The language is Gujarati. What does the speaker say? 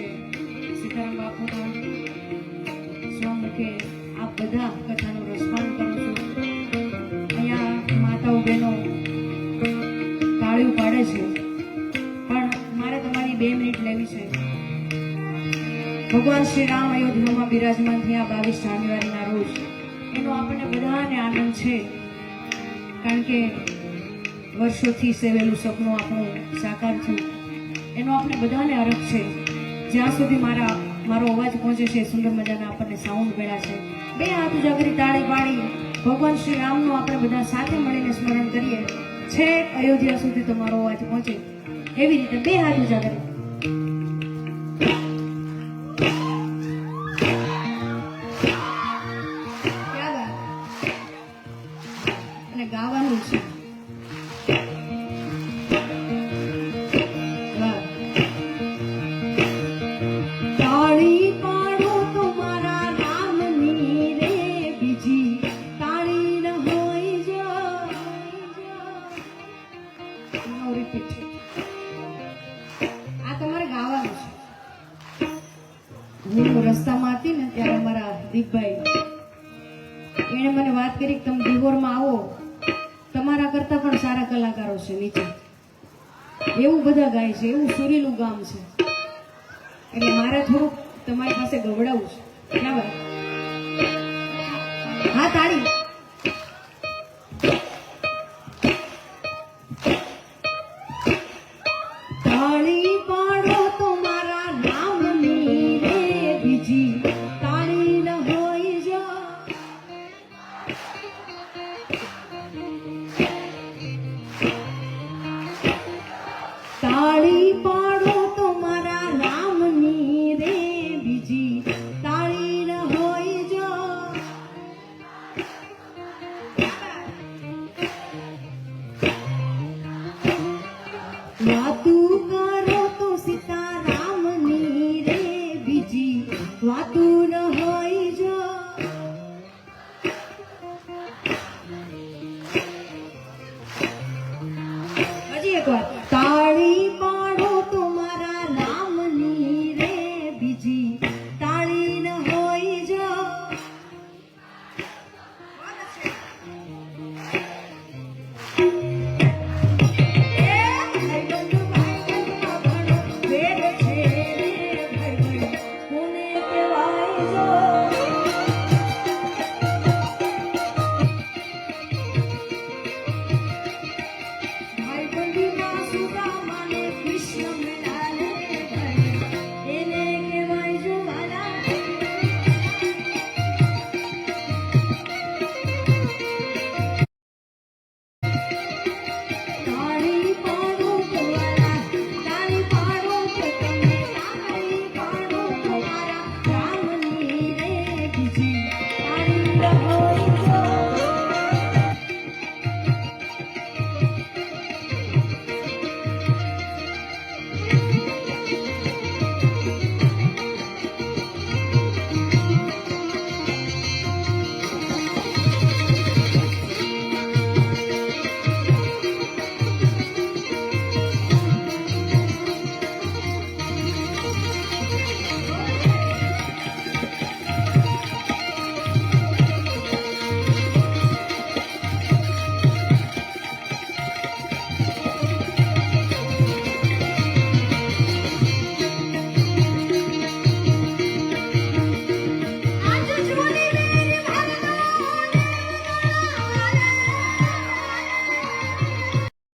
છે. સીતારામ બાપુના સ્વમુખે આ બધા કથાનું રસપાન કરું છું. અહીંયા માતાઓ બહેનો તાળીઓ પાડે છે. પણ મારે તમારી બે મિનિટ લેવી છે. ભગવાન શ્રી રામ અયોધ્યામાં બિરાજમાન થયા બાવીસ જાન્યુઆરીના રોજ. એનો આપણને બધાને આનંદ છે. કારણ કે વર્ષોથી સેવેલું સપનું આપણું સાકાર થયું. એનો આપણે બધાને અરખ છે. જ્યાં સુધી મારા, મારો અવાજ પહોંચે છે, સુંદર મજાના આપણને સાઉન્ડ મળ્યા છે. બે હાથ ઉજાગરી તાળી પાડી ભગવાન શ્રી રામનું આપણે બધા સાથે મળીને સ્મરણ કરીએ. છે અયોધ્યા સુધી તો મારો અવાજ પહોંચે. એવી રીતે બે હાથ ઉજાગરી. અને ગાવાનું છે. રસ્તામાં ને ત્યારે અમારા દીપભાઈ એણે મને વાત કરી કે તમે દિહોરમાં આવો. તમારા કરતા પણ સારા કલાકારો છે નીચે. એવું બધા ગાય છે, એવું સુરીલું ગામ છે. એટલે મારે થોડુંક તમારી પાસે ગવડાવવું છે. ક્યાં હા, તાળી. તાળી પાડો